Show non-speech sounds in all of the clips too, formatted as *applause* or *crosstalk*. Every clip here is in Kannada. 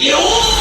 有。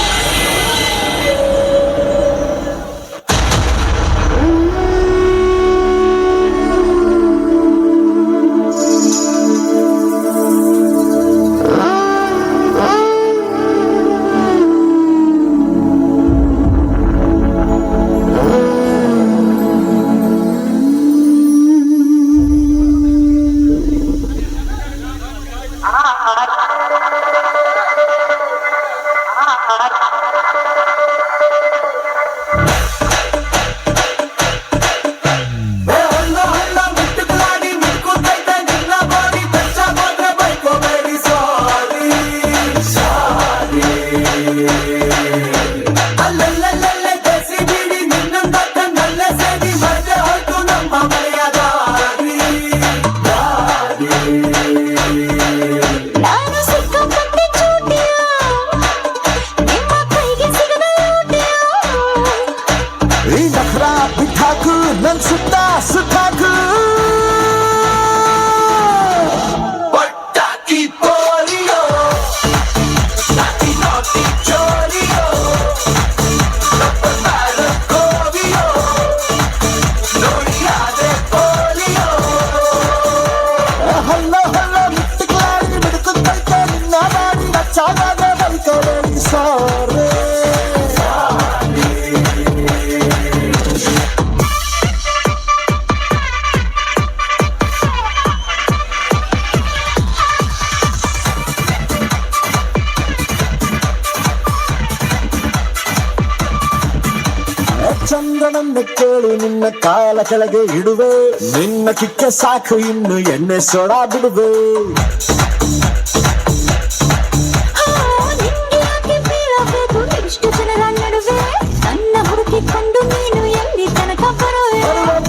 ಚಂದ್ರನನ್ನು ಕೇಳು ನಿನ್ನ ಕಾಲ ಕೆಳಗೆ ಇಡುವೆ. ನಿನ್ನ ಕಿಕ್ಕೆ ಸಾಕು ಇನ್ನು ಎಣ್ಣೆ ಸೊಡ ಬಿಡುವೆ.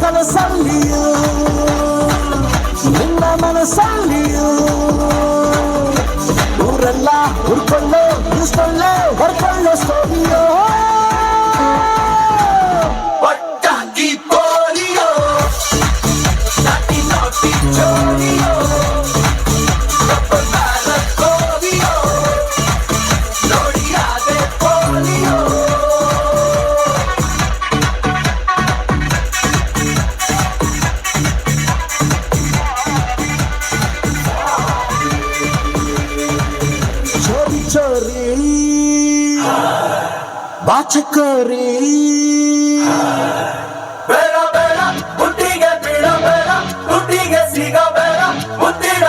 ಮನಸ್ಸಲ್ಲಿಯೂ ನಿನ್ನ ಮನಸ್ಸಲ್ಲಿಯೂ. ಊರೆಲ್ಲ ಹುಡ್ಕೊಳ್ಳ வாச்சக்கோரி ಬೇಡ ಬೇಡ ಹುಟ್ಟಿಗೆ ಬೀಳ ಬೇಡ ಹುಟ್ಟಿಗೆ ಸಿಗ ಬೇಡ ಮುತ್ತಿಗೆ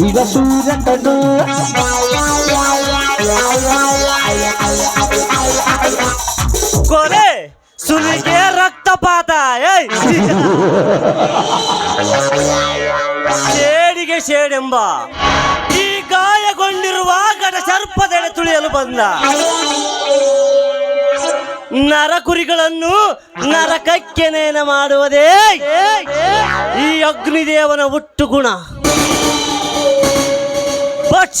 ಈಗ ಸೂರತದು ಕೊರೆ ಸುಲಿಗೆ ರಕ್ತಪಾತ, ಏಯ್! ಶೇಡಿಗೆ ಶೇಡೆಂಬ. ಈ ಗಾಯಗೊಂಡಿರುವ ಗಡ ಸರ್ಪದೆಡೆ ತುಳಿಯಲು ಬಂದ. ನರಕುರಿಗಳನ್ನು ನರಕಕ್ಕೆ ನೇನ ಮಾಡುವುದೇ ಈ ಅಗ್ನಿದೇವನ ಒಟ್ಟು ಗುಣ. ಬಟ್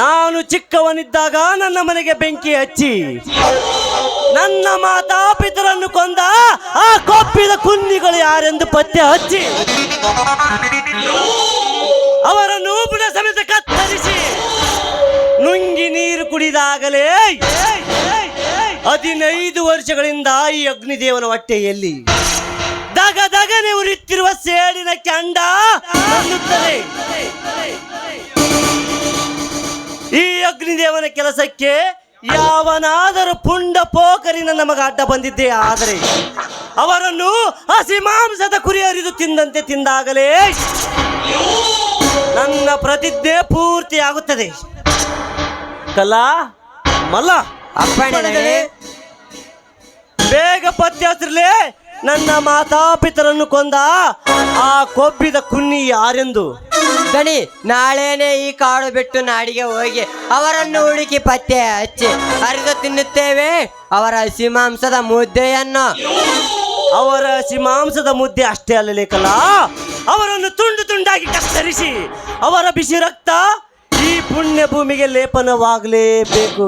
ನಾನು ಚಿಕ್ಕವನಿದ್ದಾಗ ನನ್ನ ಮನೆಗೆ ಬೆಂಕಿ ಹಚ್ಚಿ ನನ್ನ ಮಾತಾಪಿತರನ್ನು ಕೊಂದ ಆ ಕೊಪ್ಪಿದ ಕುನ್ನಿಗಳು ಯಾರೆಂದು ಪತ್ತೆ ಹಚ್ಚಿ ಅವರನ್ನು ಬುಡ ಸಮೇತ ಕತ್ತರಿಸಿ ನುಂಗಿ ನೀರು ಕುಡಿದಾಗಲೇ ಹದಿನೈದು ವರ್ಷಗಳಿಂದ ಈ ಅಗ್ನಿದೇವನ ಹೊಟ್ಟೆಯಲ್ಲಿ ದಗ ದಗನೆ ಉರಿತಿರುವ ಸೇಡಿನ ಕೆಂಡ ಈ ಅಗ್ನಿದೇವನ ಕೆಲಸಕ್ಕೆ ಯಾವನಾದರೂ ಪುಂಡ ಪೋಕರಿನ ನಮಗೆ ಮಗ ಅಡ್ಡ ಬಂದಿದ್ದೆ ಆದರೆ ಅವರನ್ನು ಹಸಿ ಮಾಂಸದ ಕುರಿ ಹರಿದು ತಿಂದಂತೆ ತಿಂದಾಗಲೇ ನನ್ನ ಪ್ರತಿಜ್ಞೆ ಪೂರ್ತಿ ಆಗುತ್ತದೆ. ಕಲಾ ಮಲ್ಲ ಬೇಗ ಪತ್ತೆ ಹಚ್ಚಿರ್ಲಿ ನನ್ನ ಮಾತಾಪಿತರನ್ನು ಕೊಂದ ಆ ಕೊಬ್ಬಿದ ಕುನ್ನಿ ಯಾರೆಂದು? ದಣಿ ನಾಳೆನೆ ಈ ಕಾಡು ಬಿಟ್ಟು ನಾಡಿಗೆ ಹೋಗಿ ಅವರನ್ನು ಹುಡುಕಿ ಪತ್ತೆ ಹಚ್ಚಿ ಅರಿದು ತಿನ್ನುತ್ತೇವೆ ಅವರ ಹಸಿ ಮಾಂಸದ ಮುದ್ದೆಯನ್ನು. ಅವರ ಸಿಮಾಂಸದ ಮುದ್ದೆ ಅಷ್ಟೇ ಅಲ್ಲಲೇಕಲ್ಲ ಅವರನ್ನು ತುಂಡು ತುಂಡಾಗಿ ಕತ್ತರಿಸಿ ಅವರ ಬಿಸಿ ರಕ್ತ ಈ ಪುಣ್ಯ ಭೂಮಿಗೆ ಲೇಪನವಾಗಲೇಬೇಕು.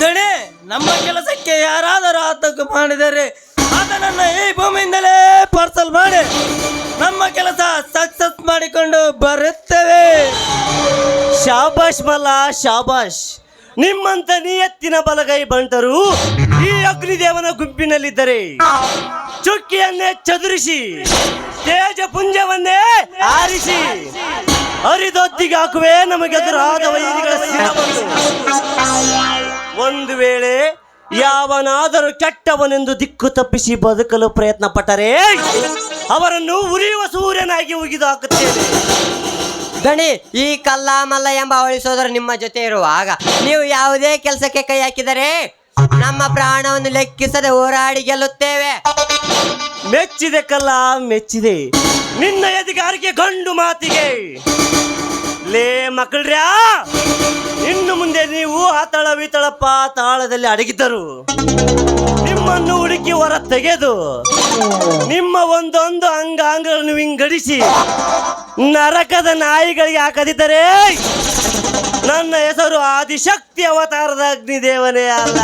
ದಣೆ ನಮ್ಮ ಕೆಲಸಕ್ಕೆ ಯಾರಾದರೂ ಆತಂಕ ಮಾಡಿದರೆ ಅದನ್ನ ಈ ಭೂಮಿಯಿಂದಲೇ ಪಾರ್ಸಲ್ ಮಾಡಿ ನಮ್ಮ ಕೆಲಸ ಸಕ್ಸಸ್ ಮಾಡಿಕೊಂಡು ಬರುತ್ತೇವೆ. ಶಾಬಾಷ್ ಬಲ ಶಾಬಾಷ್. ನಿಮ್ಮಂತ ನಿಯತ್ತಿನ ಬಲಗೈ ಬಂಟರು ಈ ಅಗ್ನಿದೇವನ ಗುಂಪಿನಲ್ಲಿದ್ದರೆ ಚುಕ್ಕಿಯನ್ನೇ ಚದುರಿಸಿ ತೇಜ ಪುಂಜವನ್ನೇ ಆರಿಸಿ ಹರಿದೊತ್ತಿಗೆ ಹಾಕುವೆ ನಮಗೆದುರಾದ ವೈದ್ಯಗಳ ಶಿರವನ್ನು ಒಂದು ವೇಳೆ ಯಾವನಾದರೂ ಕೆಟ್ಟವನೆಂದು ದಿಕ್ಕು ತಪ್ಪಿಸಿ ಬದುಕಲು ಪ್ರಯತ್ನ ಪಟ್ಟರೆ ಅವರನ್ನು ಉರಿಯುವ ಸೂರ್ಯನಾಗಿ ಉಗಿದು ಹಾಕುತ್ತೇನೆ ಗಣಿ ಈ ಕಲ್ಲ ಮಲ್ಲ ಎಂಬ ಅವಳಿ ಸೋದರ ನಿಮ್ಮ ಜೊತೆ ಇರುವಾಗ ನೀವು ಯಾವುದೇ ಕೆಲಸಕ್ಕೆ ಕೈ ಹಾಕಿದರೆ ನಮ್ಮ ಪ್ರಾಣವನ್ನು ಲೆಕ್ಕಿಸದೆ ಹೋರಾಡಿ ಗೆಲ್ಲುತ್ತೇವೆ. ಮೆಚ್ಚಿದೆ ಕಲ್ಲ ಮೆಚ್ಚಿದೆ. ನಿನ್ನ ಎದುಗಾರಿಕೆ ಗಂಡು ಮಾತಿಗೆ. ಲೇ ಮಕ್ಕಳ್ರ್ಯಾ, ಇನ್ನು ಮುಂದೆ ನೀವು ಆತಳ ವಿತಳಪ್ಪ ತಾಳದಲ್ಲಿ ಅಡಗಿದ್ದರು. ನಿಮ್ಮನ್ನು ಹುಡುಕಿ ಹೊರ ತೆಗೆದು, ನಿಮ್ಮ ಒಂದೊಂದು ಅಂಗಾಂಗಗಳನ್ನು ವಿಂಗಡಿಸಿ, ನರಕದ ನಾಯಿಗಳಿಗೆ ಹಾಕದಿದ್ದರೆ, ನನ್ನ ಹೆಸರು ಆದಿಶಕ್ತಿ ಅವತಾರದ ಅಗ್ನಿದೇವನೇ ಅಲ್ಲ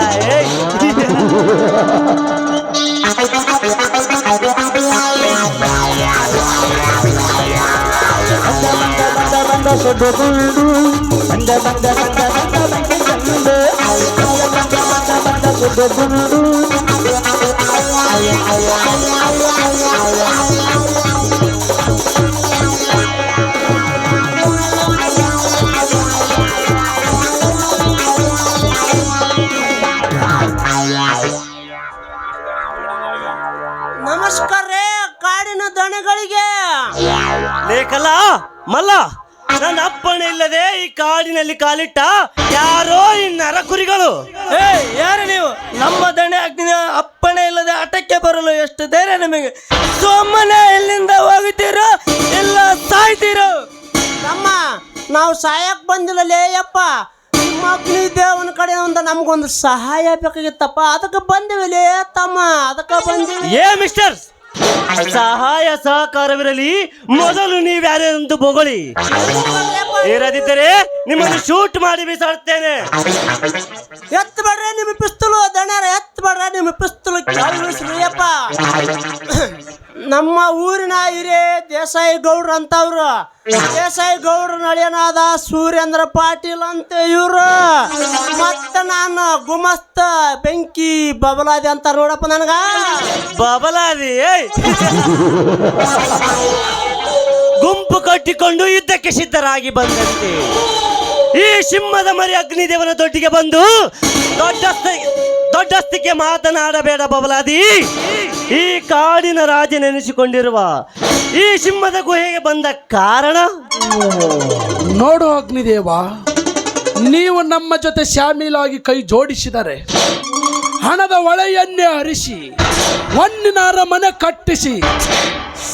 ಏಯ್. ನಮಸ್ಕಾರ ರೀ ಕಾಡಿನ ದಣಗಳಿಗೆ. ಲೇಖಲ ಮಲ್ಲ. ನನ್ನ ಅಪ್ಪಣೆ ಇಲ್ಲದೆ ಈ ಕಾಡಿನಲ್ಲಿ ಕಾಲಿಟ್ಟ ಯಾರೋ ಈ ನರಕುರಿಗಳು. ಏ ಯಾರು ನೀವು? ನಮ್ಮ ದಣೆ ಅಗ್ನಿ ಅಪ್ಪಣೆ ಇಲ್ಲದೆ ಆಟಕ್ಕೆ ಬರಲು ಎಷ್ಟು ಧೈರ್ಯ ನಿಮಗೆ? ಸುಮ್ಮನೆ ಇಲ್ಲಿಂದ ಹೋಗುತ್ತೀರೋ? ಇಲ್ಲ ಸಾಯ್ತೀರೋ? ತಮ್ಮ ನಾವು ಸಾಯಕ್ ಬಂದಿಲ್ಲ ಯಪ್ಪ. ನಿಮ್ಮ ಅಗ್ನಿ ದೇವನ ಒಂದು ನಮಗೊಂದು ಸಹಾಯ ಬೇಕಾಗಿತ್ತಪ್ಪ. ಅದಕ್ಕೆ ಬಂದಿವಿಲೇ ತಮ್ಮ. ಅದಕ್ಕೆ ಬಂದಿವಿ. ಏ ಮಿಸ್ಟರ್ ಸಹಾಯ ಸಹಕಾರವಿರಲಿ. ಮೊದಲು ನೀವ್ಯಾರೆಂದು ಬೊಗಳಿ. ಇರದಿದ್ದರೆ ನಿಮ್ಮನ್ನು ಶೂಟ್ ಮಾಡಿ ಬಿಸಾಡ್ತೇನೆ ಎತ್ತು ಬೇಡ್ರಿ ನಿಮ್ಮ ಪಿಸ್ತೂಲು ದಣ್ಯಾರ ಎತ್ತು ಬೇಡ್ರಿ ನಿಮ್ಮ ಪಿಸ್ತೂಲು ಕೆಳಗಿಳಿಸ್ರಿಯಪ್ಪ ನಮ್ಮ ಊರಿನ ಹಿರೇ ದೇಸಾಯಿ ಗೌಡ್ರ ಅಂತವ್ರು. ದೇಸಾಯಿ ಗೌಡ್ರ ನಳಿಯನಾದ ಸೂರ್ಯೇಂದ್ರ ಪಾಟೀಲ್ ಅಂತ ಇವ್ರು. ಮತ್ತ ನಾನು ಗುಮಸ್ತ ಬೆಂಕಿ ಬಬಲಾದಿ ಅಂತ ನೋಡಪ್ಪ ನನಗ. ಬಬಲಾದಿ. ಗುಂಪು ಕಟ್ಟಿಕೊಂಡು ಯುದ್ಧಕ್ಕೆ ಸಿದ್ಧರಾಗಿ ಬಂದಂತೆ. ಈ ಸಿಂಹದ ಮರಿ ಅಗ್ನಿದೇವನ ದೊಡ್ಡಿಗೆ ಬಂದು ದೊಡ್ಡಸ್ತ, ದೊಡ್ಡಸ್ತಿಗೆ ಮಾತನಾಡಬೇಡ ಬಬಲಾದಿ. ಈ ಕಾಡಿನ ರಾಜನೆನಿಸಿಕೊಂಡಿರುವ ಈ ಸಿಂಹದ ಗುಹೆಗೆ ಬಂದ ಕಾರಣ? ನೋಡು ಅಗ್ನಿದೇವ ನೀವು ನಮ್ಮ ಜೊತೆ ಶಾಮೀಲಾಗಿ ಕೈ ಜೋಡಿಸಿದರೆ ಹಣದ ಒಳೆಯನ್ನೇ ಹರಿಸಿ ಹೊನ್ನಿನ ಅರಮನೆ ಕಟ್ಟಿಸಿ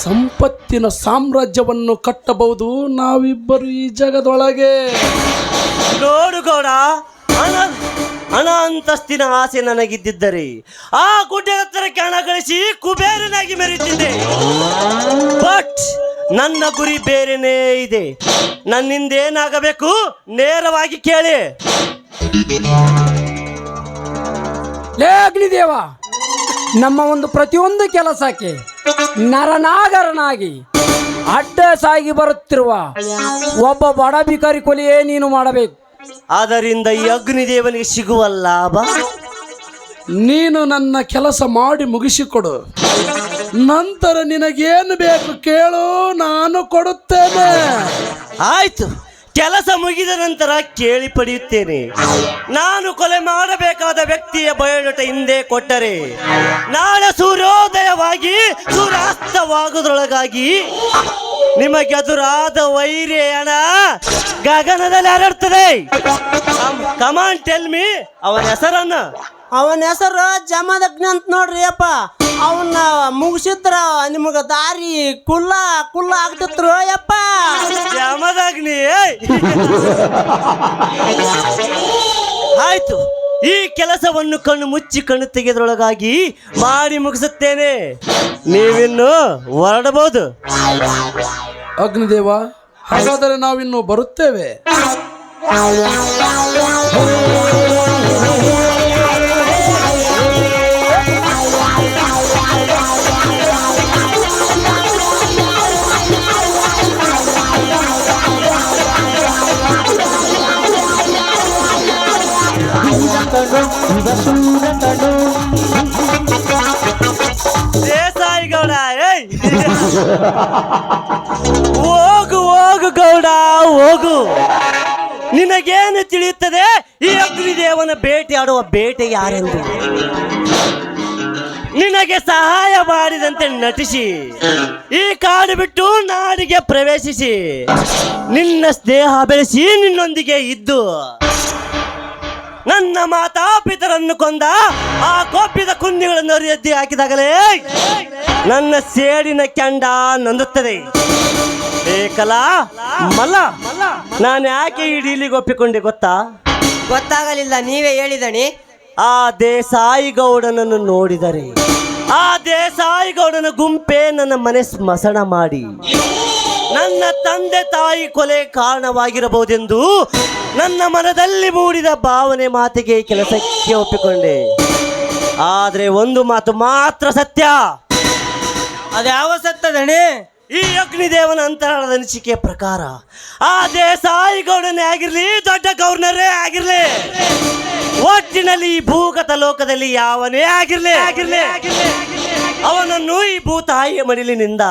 ಸಂಪತ್ತಿನ ಸಾಮ್ರಾಜ್ಯವನ್ನು ಕಟ್ಟಬಹುದು ನಾವಿಬ್ಬರು ಈ ಜಗದೊಳಗೆ. ನೋಡು ಗೌಡ ಹಣ ಅಂತಸ್ತಿನ ಆಸೆ ನನಗಿದ್ದಿದ್ದರೆ ಆ ಗುಡ್ಡೆ ಹತ್ತಿರಕ್ಕೆ ಹಣ ಗಳಿಸಿ ಕುಬೇರನಾಗಿ ಮೆರೆಯುತ್ತಿದ್ದೆ. ಬಟ್ ನನ್ನ ಗುರಿ ಬೇರೆನೇ ಇದೆ. ನನ್ನಿಂದ ಏನಾಗಬೇಕು ನೇರವಾಗಿ ಕೇಳಿ. ಲೇ ಅಗ್ನಿದೇವ ನಮ್ಮ ಒಂದು ಪ್ರತಿಯೊಂದು ಕೆಲಸಕ್ಕೆ ನರನಾಗರನಾಗಿ ಅಡ್ಡ ಸಾಗಿ ಬರುತ್ತಿರುವ ಒಬ್ಬ ಬಡ ಭಿಕಾರಿ ಕೊಲೆಯೇ ನೀನು ಮಾಡಬೇಕು. ಅದರಿಂದ ಈ ಅಗ್ನಿದೇವನಿಗೆ ಸಿಗುವ ಲಾಭ? ನೀನು ನನ್ನ ಕೆಲಸ ಮಾಡಿ ಮುಗಿಸಿಕೊಡು. ನಂತರ ನಿನಗೇನು ಬೇಕು ಕೇಳು ನಾನು ಕೊಡುತ್ತೇನೆ. ಆಯ್ತು. ಕೆಲಸ ಮುಗಿದ ನಂತರ ಕೇಳಿ ಪಡೆಯುತ್ತೇನೆ. ನಾನು ಕೊಲೆ ಮಾಡಬೇಕಾದ ವ್ಯಕ್ತಿಯ ಬಯೋಡಟ ಹಿಂದೆ ಕೊಟ್ಟರೆ ನಾಳೆ ಸೂರ್ಯೋದಯವಾಗಿ ಸೂರ್ಯಾಸ್ತವಾಗುವುದರೊಳಗಾಗಿ ನಿಮಗೆ ಎದುರಾದ ವೈರಿ ಅಣ್ಣ ಗಗನದಲ್ಲಿ ಹರಡ್ತದೆ. ಕಮಾನ್ ಟೆಲ್ ಮಿ ಅವನ ಹೆಸರನ್ನ. ಅವನ ಹೆಸರು ಜಮದಗ್ನ ಅಂತ ನೋಡ್ರಿ ಅಪ್ಪ. ಅವನ್ನ ಮುಗಿಸಿದ್ರ ನಿಮಗ ದಾರಿ ಕುಲ್ಲ ಕುಲ್ಲ ಆಗ್ತಿತ್ರು ಯಪ್ಪ ಜಮದಗ್ನಿ *laughs* ಆಯ್ತು. ಈ ಕೆಲಸವನ್ನು ಕಣ್ಣು ಮುಚ್ಚಿ ಕಣ್ಣು ತೆಗೆದ್ರೊಳಗಾಗಿ ಮಾಡಿ ಮುಗಿಸುತ್ತೇನೆ. ನೀವಿನ್ನು ಹೊರಡಬಹುದು. ಅಗ್ನಿದೇವ ಹಾಗಾದರೆ ನಾವಿನ್ನು ಬರುತ್ತೇವೆ. ದೇಸಾಯಿ ಗೌಡ, ಏಯ್. ಹೋಗು ಹೋಗು ಗೌಡ, ಹೋಗು. ನಿನಗೇನು ತಿಳಿಯುತ್ತದೆ? ಈ ಅಗ್ನಿದೇವನ ಭೇಟಿಯಾಡುವ ಬೇಟೆ ಯಾರೆಂದು? ನಿನಗೆ ಸಹಾಯ ಮಾಡಿದಂತೆ ನಟಿಸಿ, ಈ ಕಾಡು ಬಿಟ್ಟು ನಾಡಿಗೆ ಪ್ರವೇಶಿಸಿ, ನಿನ್ನ ಸ್ನೇಹ ಬೆಳೆಸಿ ನಿನ್ನೊಂದಿಗೆ ಇದ್ದು ನನ್ನ ಮಾತಾಪಿತರನ್ನು ಕೊಂದ ಆ ಕೋಪಿದ ಕುಂದಿಗಳನ್ನು ಎದ್ದಿ ಹಾಕಿದಾಗಲೇ ನನ್ನ ಸೇಡಿನ ಕೆಂಡ ನಂದುತ್ತದೆ. ಏಕಲಾ ಮಲ್ಲ ನಾನು ಯಾಕೆ ಈ ಡೀಲಿಗೆ ಒಪ್ಪಿಕೊಂಡೆ ಗೊತ್ತಾ? ಗೊತ್ತಾಗಲಿಲ್ಲ ನೀವೇ ಹೇಳಿದಣಿ. ಆ ದೇಸಾಯಿ ಗೌಡನನ್ನು ನೋಡಿದರೆ ಆ ದೇಸಾಯಿ ಗೌಡನ ಗುಂಪೆ ನನ್ನ ಮನೆ ಸ್ಮಸಣ ಮಾಡಿ. ನನ್ನ ತಂದೆ ತಾಯಿ ಕೊಲೆ ಕಾರಣವಾಗಿರಬಹುದೆಂದು ನನ್ನ ಮನದಲ್ಲಿ ಮೂಡಿದ ಭಾವನೆ ಮಾತಿಗೆ ಕೆಲಸಕ್ಕೆ ಒಪ್ಪಿಕೊಂಡೆ. ಆದರೆ ಒಂದು ಮಾತು ಮಾತ್ರ ಸತ್ಯ. ಅದ್ಯಾವ ಸತ್ತದಣಿ? ಈ ಅಗ್ನಿದೇವನ ಅಂತರಾಳದ ಅನಿಸಿಕೆ ಪ್ರಕಾರ ಆ ದೇಸಾಯಿ ಗೌಡನೇ ಆಗಿರ್ಲಿ, ದೊಡ್ಡ ಗೌರ್ನರೇ ಆಗಿರ್ಲಿ, ಒಟ್ಟಿನಲ್ಲಿ ಈ ಭೂಗತ ಲೋಕದಲ್ಲಿ ಯಾವನೇ ಆಗಿರಲಿ ಆಗಿರ್ಲಿ, ಅವನನ್ನು ಈ ಭೂತಾಯಿಯ ಮಡಿಲಿನಿಂದ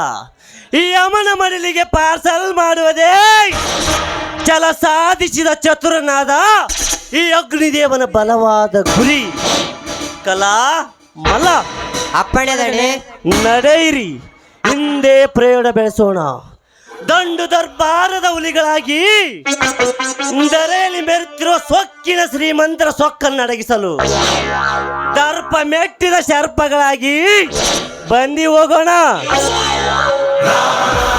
ಈ ಅಮನ ಮಡಿಲಿಗೆ ಪಾರ್ಸಲ್ ಮಾಡುವುದೇ ಛಲ ಸಾಧಿಸಿದ ಚತುರನಾದ ಈ ಅಗ್ನಿದೇವನ ಬಲವಾದ ಗುರಿ. ಕಲಾ ಮಲ ಅಪ್ಪಣೆ ದಣಿ ನಡೆಯಿರಿ. ಹಿಂದೆ ಪ್ರಯೋಗ ಬೆಳೆಸೋಣ. ದಂಡು ದರ್ಬಾರದ ಹುಲಿಗಳಾಗಿ ದರೆಯಲ್ಲಿ ಮೆರೆತಿರುವ ಸೊಕ್ಕಿನ ಶ್ರೀಮಂತರ ಸೊಕ್ಕನ್ನು ಅಡಗಿಸಲು ದರ್ಪ ಮೆಟ್ಟಿದ ಶರ್ಪಗಳಾಗಿ ಬಂದಿ ಹೋಗೋಣ. Ramana.